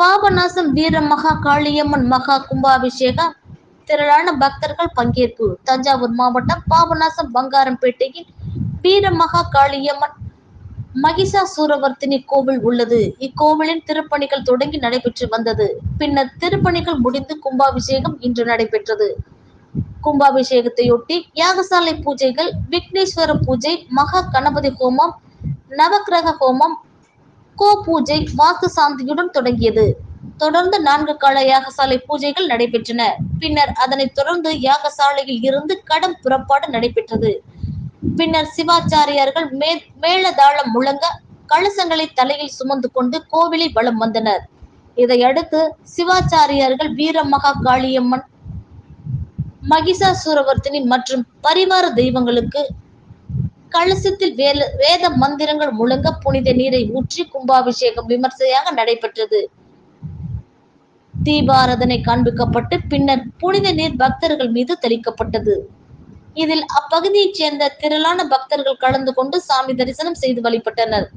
பாபநாசம் வீர மகா காளியம்மன் மகா கும்பாபிஷேகம் திரளான பக்தர்கள் பங்கேற்பு. தஞ்சாவூர் மாவட்டம் பாபநாசம் பங்காரம்பேட்டையில் வீர மகா காளியம்மன் மகிஷாசூரவர்த்தினி கோவில் உள்ளது. இக்கோவிலின் திருப்பணிகள் தொடங்கி நடைபெற்று வந்தது. பின்னர் திருப்பணிகள் முடிந்து கும்பாபிஷேகம் இன்று நடைபெற்றது. கும்பாபிஷேகத்தையொட்டி யாகசாலை பூஜைகள் விக்னேஸ்வர பூஜை மகா கணபதி ஹோமம் நவக்கிரக ஹோமம் கோ பூஜை வாஸ்து சாந்தியுடன் தொடங்கியது. தொடர்ந்து நான்கு கால யாகசாலை பூஜைகள் நடைபெற்றன. பின்னர் அதனைத் தொடர்ந்து யாகசாலையில் இருந்து கடம் புறப்பாடு நடைபெற்றது. பின்னர் சிவாச்சாரியார்கள் மே மேளதாளம் முழங்க கலசங்களை தலையில் சுமந்து கொண்டு கோவிலை வலம் வந்தனர். இதையடுத்து சிவாச்சாரியார்கள் வீரமகா காளியம்மன் மகிஷாசூரவர்த்தினி மற்றும் பரிவார தெய்வங்களுக்கு கலசத்தில் வேல வேத மந்திரங்கள் முழங்க புனித நீரை ஊற்றி கும்பாபிஷேகம் விமர்சையாக நடைபெற்றது. தீபாராதனை காண்பிக்கப்பட்டு பின்னர் புனித நீர் பக்தர்கள் மீது தெளிக்கப்பட்டது. இதில் அப்பகுதியைச் சேர்ந்த திரளான பக்தர்கள் கலந்து கொண்டு சாமி தரிசனம் செய்து வழிபட்டனர்.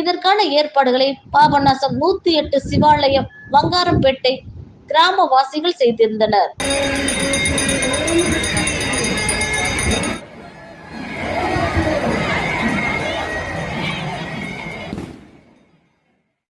இதற்கான ஏற்பாடுகளை பாபநாசம் நூத்தி எட்டு சிவாலயம் வங்காரம்பேட்டை கிராமவாசிகள் செய்திருந்தனர்.